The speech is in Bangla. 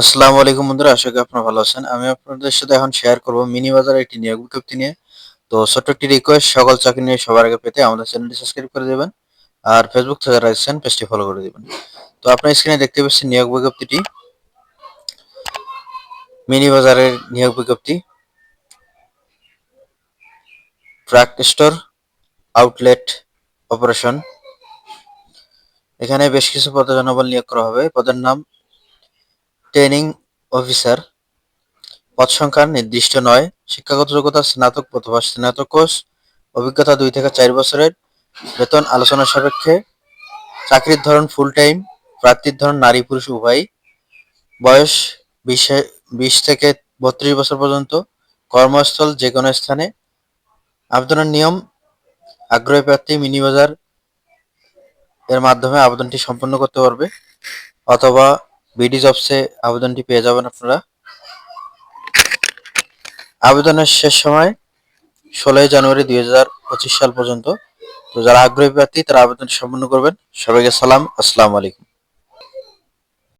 আসসালামু আলাইকুম বন্ধুরা, আশা করি আপনারা ভালো আছেন। আমি আপনাদের সাথে এখন শেয়ার করব মিনি বাজারে একটি নিয়োগ বিজ্ঞপ্তি নিয়ে। তো ছোট্ট একটি রিকোয়েস্ট সকল চাকরি নিয়ে সবার আগে পেতে আমাদের চ্যানেলটি সাবস্ক্রাইব করে দেবেন আর ফেসবুক থেকে রাখছেন পেজটি ফলো করে দেবেন। তো আপনার স্ক্রিনে দেখতে পাচ্ছেন নিয়োগ বিজ্ঞপ্তিটি। মিনি বাজারের নিয়োগ বিজ্ঞপ্তি। ট্রাক স্টোর আউটলেট অপারেশন এখানে বেশ কিছু পদের জনবল নিয়োগ করা হবে। পদের নাম ট্রেনিং অফিসার। পদ সংখ্যা নির্দিষ্ট নয়। শিক্ষাগত যোগ্যতা, স্নাতক অথবা স্নাতক কোর্স। অভিজ্ঞতা দুই থেকে চার বছরের। বেতন আলোচনা সাপেক্ষে। চাকরির ধরন ফুল টাইম প্রার্থীর ধরন নারী, পুরুষ উভয় বয়স বিশে, বিশ থেকে বত্রিশ বছর পর্যন্ত। কর্মস্থল যে কোনো স্থানে। আবেদনের নিয়ম। আগ্রহী প্রার্থী মিনি বাজার এর মাধ্যমে আবেদনটি সম্পন্ন করতে পারবে। অথবা বিডি জবসে আবেদনটি পেয়ে যাবেন আপনারা। আবেদনের শেষ সময় ষোলোই জানুয়ারি দুই হাজার পঁচিশ সাল পর্যন্ত। তো যারা আগ্রহী প্রার্থী, তারা আবেদন সম্পন্ন করবেন। সবাইকে সালাম। আসসালামু আলাইকুম।